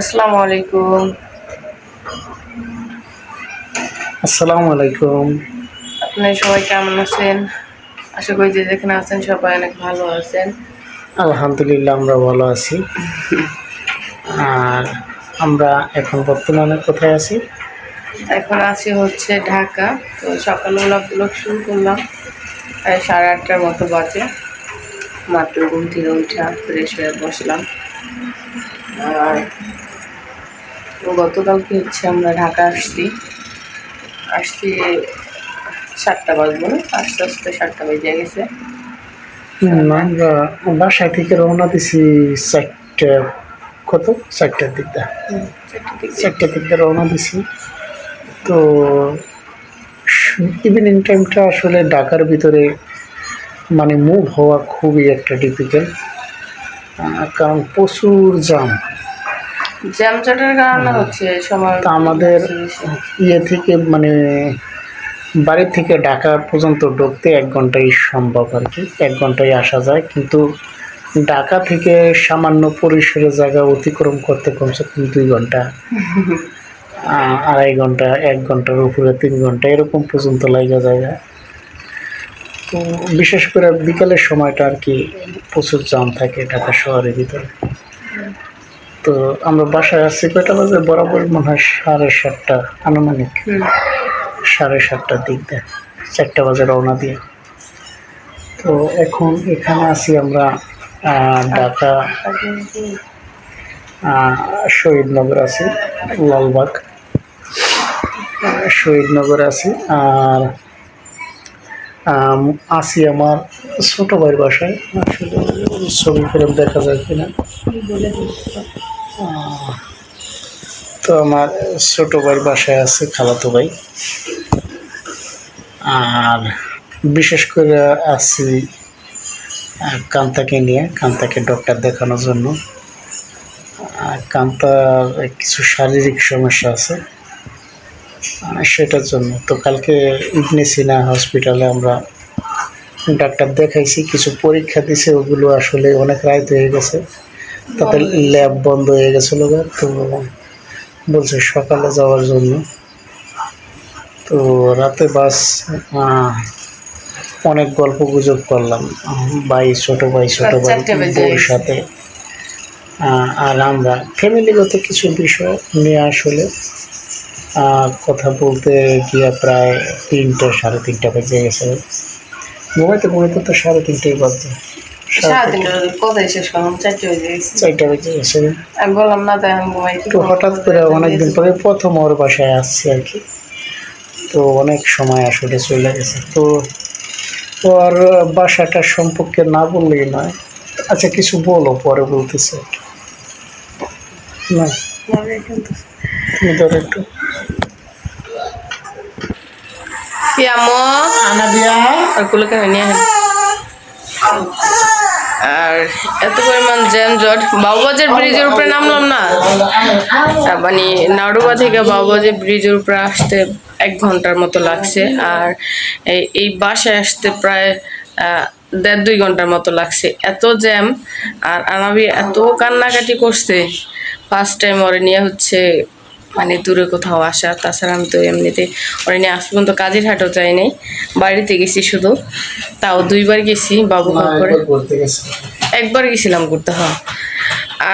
আসসালামু আলাইকুম। আসসালামু আলাইকুম। আপনারা সবাই কেমন আছেন? আশা করি যে যেখানে আছেন সবাই অনেক ভালো আছেন। আলহামদুলিল্লাহ আমরা ভালো আছি। আর আমরা এখন বর্তমানে কোথায় আছি? এখন আছি হচ্ছে ঢাকা। তো সকালবেলা ব্লগ শুরু করলাম। প্রায় সাড়ে আটটার মতো বাজে। মাত্র ঘুম থেকে উঠা ফ্রেশ হয়ে বসলাম। আর গতকালকে হচ্ছে আমরা ঢাকা আসছি। আসছি সাতটা বাজবো না আস্তে আস্তে সাতটা বেজে গেছে। আমরা বাসা থেকে রওনা দিছি চারটা কত? চারটার দিকটা। চারটার দিকটা রওনা দিছি। তো ইভিনিং টাইমটা আসলে ঢাকার ভিতরে মানে মুভ হওয়া খুবই একটা ডিফিকাল্ট কারণ প্রচুর জাম জ্যামজটের কারণে হচ্ছে সময় আমাদের ইয়ে থেকে মানে বাড়ি থেকে ঢাকা পর্যন্ত ঢুকতে এক ঘন্টাই সম্ভব আর কি। এক ঘন্টায় আসা যায়। কিন্তু ঢাকা থেকে সামান্য পরিসরের জায়গা অতিক্রম করতে কমসে কম দুই ঘণ্টা আড়াই ঘণ্টা এক ঘণ্টার উপরে তিন ঘণ্টা এরকম পর্যন্ত লাগা জায়গা। তো বিশেষ করে বিকালের সময়টা আর কি প্রচুর জাম থাকে ঢাকা শহরের ভিতরে। তো আমরা বাসায় আসছি কয়টা বাজে? বরাবর মনে হয় সাড়ে সাতটা আনুমানিক। সাড়ে সাতটার দিক দিয়ে চারটা বাজে রওনা দিয়ে। তো এখন এখানে আছি আমরা ঢাকা শহীদনগর আছি লালবাগ। শহীদনগর আছি আর আছি আমার ছোট ভাইয়ের বাসায়। আসলে ছবি ফিল্ম দেখা যায় কিনা? তো আমার ছোট ভাইয়ের বাসায় আছে খালাতো ভাই। আর বিশেষ করে আছি কান্তাকে নিয়ে, কান্তাকে ডক্টর দেখানোর জন্য। কান্তার কিছু শারীরিক সমস্যা আছে সেটার জন্য। তো কালকে ইবনে সিনা হসপিটালে আমরা ডাক্তার দেখাইছি, কিছু পরীক্ষা দিছে, ওগুলো আসলে অনেক রাত হয়ে গেছে। তাদের ল্যাব বন্ধ হয়ে গেছিল তো বলছে সকালে যাওয়ার জন্য। তো রাতে বাস অনেক গল্প গুজব করলাম। ভাই ছোট ভাই ছোট ভাই বউর সাথে। আর আমরা ফ্যামিলিগত কিছু বিষয় নিয়ে আসলে কথা বলতে গিয়ে প্রায় তিনটে সাড়ে তিনটা বেজে গেছে। ঘুমাইতে ঘুমাইতে তো সাড়ে তিনটেই বেজে। হঠাৎ করে অনেকদিন পরে প্রথম ওর বাসায় আসছি আর কি। তো অনেক সময় আসলে চলে গেছে। তো ওর বাসাটা সম্পর্কে না বললেই নয়। আচ্ছা কিছু বলো পরে বলতেছে আর কি। না? তুমি ধরো একটু। আনা দিয়া। আর কুলোকে নিয়ে। আর এত পরিমাণ জ্যামজট বাবুবাজার ব্রিজের উপরে নামলাম না। মানে নাড়ুবা থেকে বাবুবাজার ব্রিজের উপরে আসতে এক ঘণ্টার মতো লাগছে, আর এই- এই বাসায় আসতে প্রায় দেড় দুই ঘণ্টার মতো লাগছে। এত জ্যাম আর আনাবি এত কান্নাকাটি করছে। ফার্স্ট টাইম ওরে নিয়ে হচ্ছে মানে দূরে কোথাও আসা। তাছাড়া আমি তো এমনিতে ওরে নিয়ে আজ পর্যন্ত কাজের হাটও যাই নাই বাড়িতে গেছি শুধু। তাও দুইবার গেছি বাবু করে একবার গেছিলাম ঘুরতে হ্যাঁ।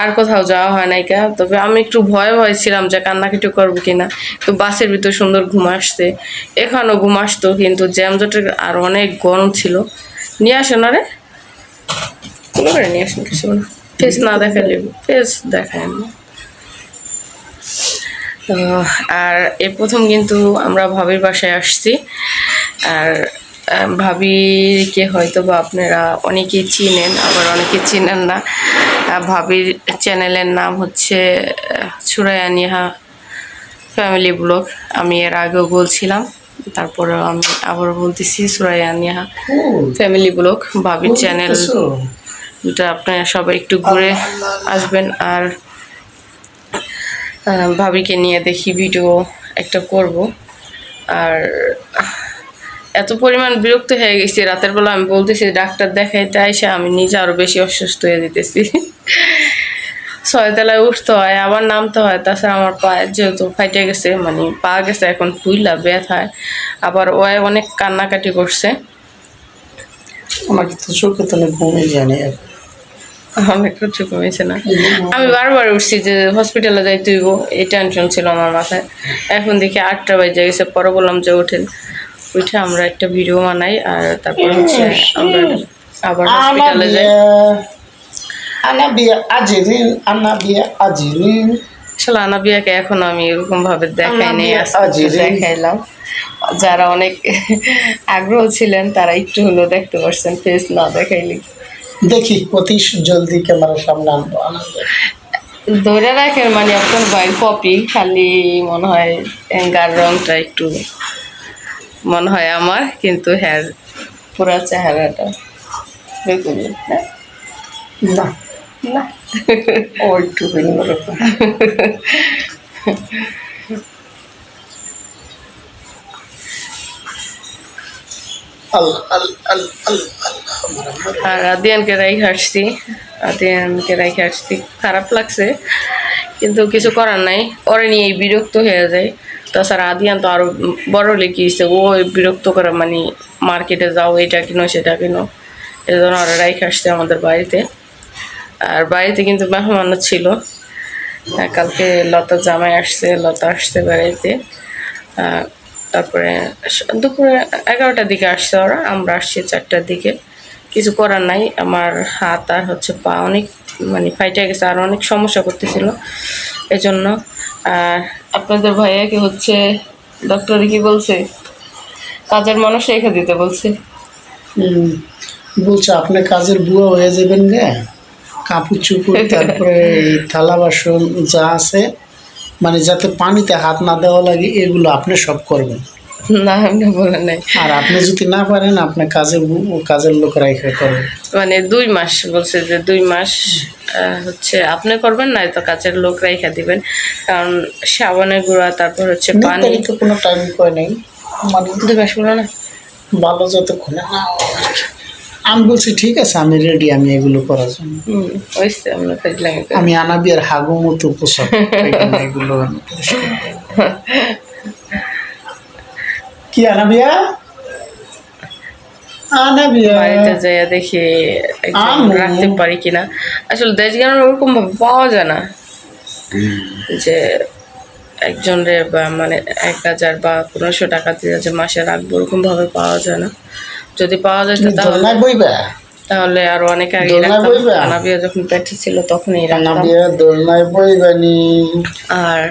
আর কোথাও যাওয়া হয় নাই কা। তবে আমি একটু ভয় ভয় ছিলাম যে কান্নাকাটি করব কিনা। তো বাসের ভিতর সুন্দর ঘুম আসছে। এখানেও ঘুম আসতো কিন্তু জ্যামজটের আর অনেক গরম ছিল। নিয়ে আসেন আরে কোনো করে নিয়ে আসেন কিছু না। ফেস না দেখালে ফেস দেখায় না। তো আর এই প্রথম কিন্তু আমরা ভাবির বাসায় আসছি। আর ভাবিকে হয়তো বা আপনারা অনেকেই চিনেন আবার অনেকে চিনেন না। ভাবির চ্যানেলের নাম হচ্ছে আহ, সুরায়া নিহা ফ্যামিলি ব্লগ। আমি এর আগেও বলছিলাম তারপরে আমি আবার বলতেছি সুরায়া নিহা ফ্যামিলি ব্লগ ভাবির চ্যানেল। এটা আপনারা সবাই একটু ঘুরে আসবেন। আর ভাবিকে নিয়ে দেখি ভিডিও একটা করব। আর, এত পরিমাণ বিরক্ত হয়ে গেছি, রাতের বেলা আমি বলতেছি, ডাক্তার দেখাইতে আইসে আমি নিজে আরও বেশি অসুস্থ হয়ে যেতেছি। ছয়তলায় উঠতে হয়, আবার নামতে হয়, তাছাড়া আমার পা যেহেতু ফাইটে গেছে মানে পা গেছে, এখন ফুইলা ব্যথায় আবার ও অনেক কান্নাকাটি করছে। আমাকে তো চোখে তাহলে ঘুমিয়ে জানি অনেক কিছু কমেছে না। আমি বারবার উঠছি যে হসপিটালে যাইতে হইব এই টেনশন ছিল আমার মাথায়। এখন দেখি আটটা বাজে গেছে পরে বললাম যে ওঠেন। উঠে আমরা একটা ভিডিও বানাই আর তারপর হচ্ছে আমরা আবার হসপিটালে যাই। আজিরিন আজিরিন। আসলে আনাবিয়াকে এখন আমি এরকম ভাবে দেখাইনি। দেখাইলাম। যারা অনেক আগ্রহ ছিলেন তারা একটু হলেও দেখতে পারছেন ফেস না দেখাইলে। দেখি অতি জলদি ক্যামেরার সামনে আনব ধরে রাখেন মানে আপনার বাইর কপি খালি মনে হয় গার রংটা একটু মনে হয় আমার কিন্তু হ্যার পুরা চেহারাটা দেখুন হ্যাঁ? না না। ও একটু ভিন্ন রকম আল্লাহ আল্লাহ আল্লাহ আল্লাহ আল্লাহ আমার আমার আর আদিয়ানকে রাইখে আসছি। আদিয়ানকে রাইখে আসছি। খারাপ লাগছে, কিন্তু কিছু করার নাই। ওরে নিয়ে বিরক্ত হয়ে যায়। তাছাড়া আদিয়ান তো আরও বড় লিখিয়েছে ও বিরক্ত করে মানে মার্কেটে যাও, এটা কিনো, সেটা কিনো? এই জন্য ওরা রাইখে আসছে আমাদের বাড়িতে। আর বাড়িতে কিন্তু মেহমানও ছিল। কালকে লতা জামাই আসছে, লতা আসছে বাড়িতে। তারপরে দুপুরে এগারোটার দিকে আসছে ওরা আমরা আসছি চারটার দিকে। কিছু করার নাই আমার হাত আর হচ্ছে পা অনেক মানে ফাইটে গেছে আর অনেক সমস্যা করতেছিল। এজন্য আর আপনাদের ভাইয়াকে হচ্ছে? ডক্টর কি বলছে? কাজের মানুষ রেখে দিতে বলছে। বলছে আপনি কাজের বুয়া হয়ে যাবেন গে। কাপড় চুপড় তারপরে থালা বাসন যা আছে মানে যাতে পানিতে হাত না দেওয়া লাগে এগুলো আপনি সব করবেন। না আমি বলে নাই। আর আপনি যদি না পারেন আপনি কাজের বু- কাজের লোক রাইখে করবেন। মানে দুই মাস বলছে যে দুই মাস হচ্ছে আপনি করবেন না তো কাজের লোক রেখে দিবেন। কারণ সাবানের গুঁড়া তারপর হচ্ছে পানি। নির্ধারিত কোনো টাইম কয় নেই। মানে দুই মাস বলো না। ভালো যতক্ষণে না। আমি বলছি ঠিক আছে আমি রেডি আমি এগুলো করার জন্য। আমি আনাবিয়ার হাগু মতো পোশাক এগুলো। কি আনাবিয়া বাড়িতে যাইয়া দেখি রাখতে পারি কিনা। আসলে দেশ গান ওরকম ভাবে পাওয়া যায় না। যে একজন রে বা মানে এক হাজার বা পনেরোশো টাকা দিয়ে যে মাসে রাখব ওরকম ভাবে পাওয়া যায় না। যদি পাওয়া যেত তাহলে তাহলে আরও অনেক আগে? আনাবিয়া যখন পেটে ছিল তখনই রাখতাম। আনাবিয়া দোলনায় বইবানি আর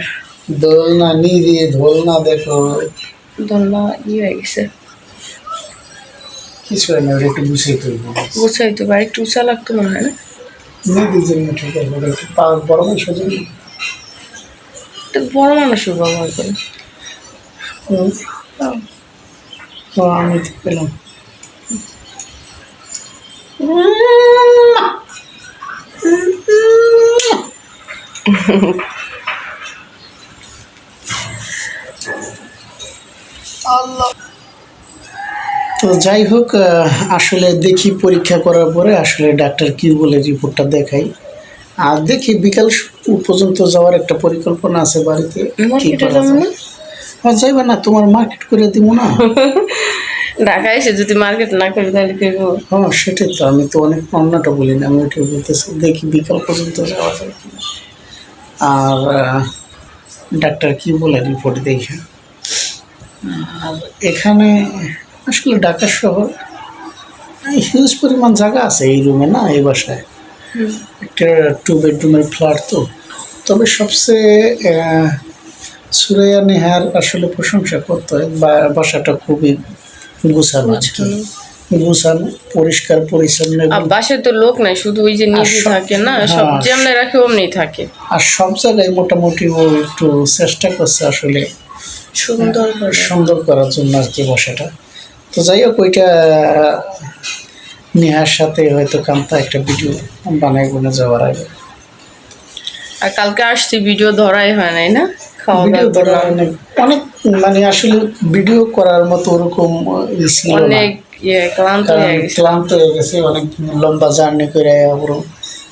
দোলনা নিরে দোলনা দেখো। দোলনা ই হয়ে গেছে। কিছু হয় না একটু গুছিয়ে তুলবো। গুছাই তো ভাই একটু উঁচা লাগতো মনে হয় না? নিদের জন্য ঠিক আছে বড় মাংস জন্য বড় মানুষও ব্যবহার করে। হুম। তো আমি পেলাম। তো যাই হোক আসলে দেখি পরীক্ষা করার পরে আসলে ডাক্তার কি বলে রিপোর্টটা দেখাই। আর দেখি বিকাল পর্যন্ত যাওয়ার একটা পরিকল্পনা আছে বাড়িতে না? যাইবা না তোমার মার্কেট করে দিব না। ঢাকায় এসে যদি মার্কেট না করি তাহলে কি? হ্যাঁ সেটাই তো। আমি তো অনেক অন্যটা বলি না আমি ওইটাই বলতেছি দেখি বিকাল পর্যন্ত যাওয়া যায় কিনা। আর ডাক্তার কি বলে রিপোর্ট দেখে? আর এখানে আসলে ঢাকা শহর হিউজ পরিমাণ জায়গা আছে এই রুমে না এই বাসায়। একটা টু বেডরুমের ফ্ল্যাট তো। তবে সবচেয়ে সুরাইয়া নেহার আসলে প্রশংসা করতে হয় বা- বাসাটা খুবই গুছানো আর কি। গুছানো পরিষ্কার পরিচ্ছন্ন আর এবং তো লোক নাই শুধু ওই যে নিজে থাকে না সব হ্যাঁ। যেমনি রাখে অমনি থাকে। আর সব জায়গায় মোটামুটি ও একটু চেষ্টা করছে আসলে সুন্দর সুন্দর করার জন্য আর কি বসাটা। তো যাই হোক ওইটা নেহার সাথে হয়তো কান্তা একটা ভিডিও বানাই বনে যাওয়ার আগে। আর কালকে আসছি ভিডিও ধরাই হয় নাই না? খাওয়া দাওয়া অনেক মানে আসলে ভিডিও করার মতো ওরকম ই ছিল না। অনেক ইয়ে ক্লান্ত হয়ে গেছে। ক্লান্ত হয়ে গেছে অনেক লম্বা জার্নি করে আবার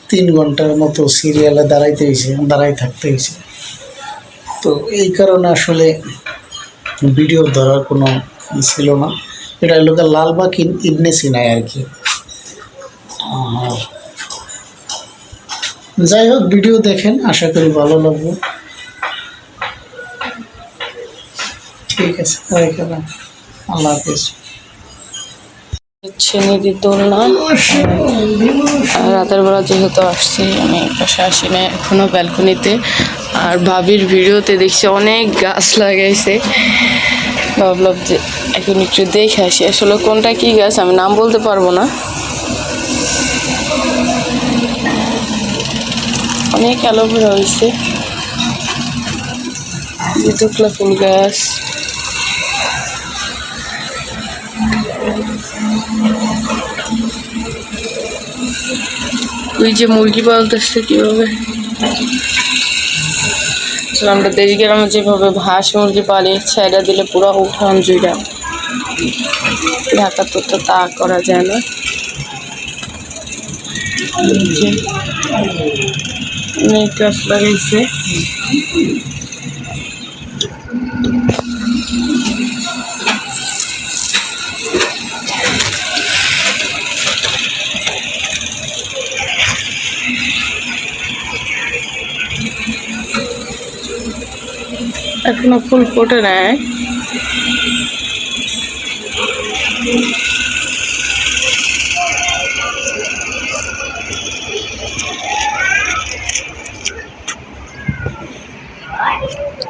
তিন ঘণ্টার মতো সিরিয়ালে দাঁড়াইতে হয়েছে দাঁড়াই থাকতে হয়েছে। তো এই কারণে আসলে ভিডিও ধরার কোনো ছিল না। এটা লালবাগ ইন- ইবনে সিনাই আর কি। আর যাই হোক ভিডিও দেখেন আশা করি ভালো লাগবে। ঠিক আছে রাখলাম। আল্লাহ হাফিজ। দোলনা। রাতের বেলা যেহেতু আসছি, আমি পাশে আসি না এখনও ব্যালকনিতে। আর ভাবির ভিডিওতে দেখছি অনেক গাছ লাগাইছে। ভাবলাম যে এখন একটু দেখে আসি, আসলে কোনটা কি গাছ আমি নাম বলতে পারব না। অনেক অ্যালোভেরা হয়েছে। ফুল গাছ। ওই যে মুরগি পালতেছে কীভাবে? আমরা দেশ গ্রামে যেভাবে। হাঁস মুরগি পালি ছেড়ে দিলে পুরো উঠান জুইরা ঢাকা তো তো করা যায় না। অনেক গাছ লাগাইছে এখনও ফুল ফোটে নাই।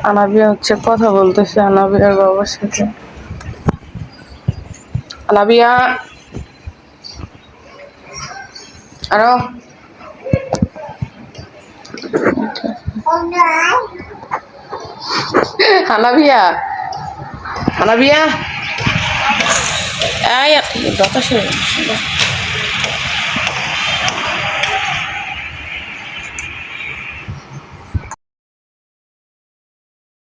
আনাবিয়া হচ্ছে কথা বলতেছে আনাবিয়ার বাবার সাথে। আনাবিয়া? আরও? হানাবিয়া হানাবিয়া এই বাতাসে